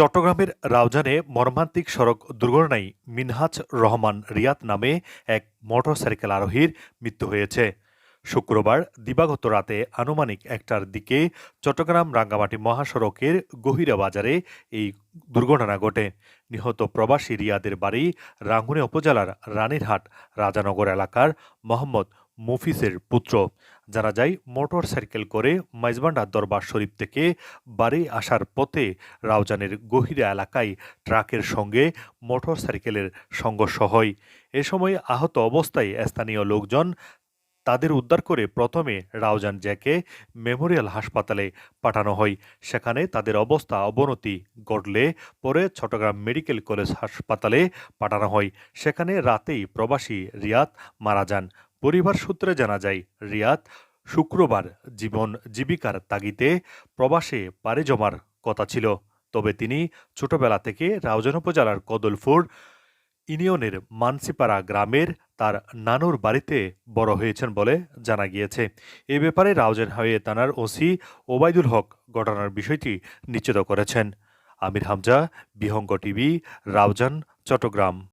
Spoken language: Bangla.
চট্টগ্রামের রাউজানে মর্মান্তিক সড়ক দুর্ঘটনায় মিনহাজ রহমান রিয়াদ নামে এক মোটরসাইকেল আরোহীর মৃত্যু হয়েছে। শুক্রবার দিবাগত রাতে আনুমানিক একটার দিকে চট্টগ্রাম রাঙ্গামাটি মহাসড়কের গহিরা বাজারে এই দুর্ঘটনা ঘটে। নিহত প্রবাসী রিয়াদের বাড়ি রাঙ্গুনে উপজেলার রানীরহাট, রাজানগর এলাকার মোহাম্মদ মফিসের পুত্র। জানা যায় মোটর সাইকেল করে মাইজবান্ডা দরবার শরীফ থেকে বাড়ি আসার পথে রাউজানের গহিরা এলাকায় ট্রাকের সঙ্গে মোটর সাইকেলের সংঘর্ষ হয়। এ সময় আহত অবস্থায় স্থানীয় লোকজন তাদের উদ্ধার করে প্রথমে রাউজান জ্যাকে মেমোরিয়াল হাসপাতালে পাঠানো হয়। সেখানে তাদের অবস্থা অবনতি ঘটলে পরে চট্টগ্রাম মেডিকেল কলেজ হাসপাতালে পাঠানো হয়। সেখানে রাতেই প্রবাসী রিয়াদ মারা যান। পরিবার সূত্রে জানা যায়, রিয়াদ শুক্রবার জীবন জীবিকার তাগিদে প্রবাসে পাড়ি জমার কথা ছিল। তবে তিনি ছোটবেলা থেকে রাউজান উপজেলার কদলপুর ইউনিয়নের মানসিপাড়া গ্রামের তার নানুর বাড়িতে বড় হয়েছেন বলে জানা গিয়েছে। এ ব্যাপারে রাউজান হাইওয়ে থানার ওসি ওবায়দুল হক ঘটনার বিষয়টি নিশ্চিত করেছেন। আমির হামজা, বিহঙ্গ টিভি, রাউজান, চট্টগ্রাম।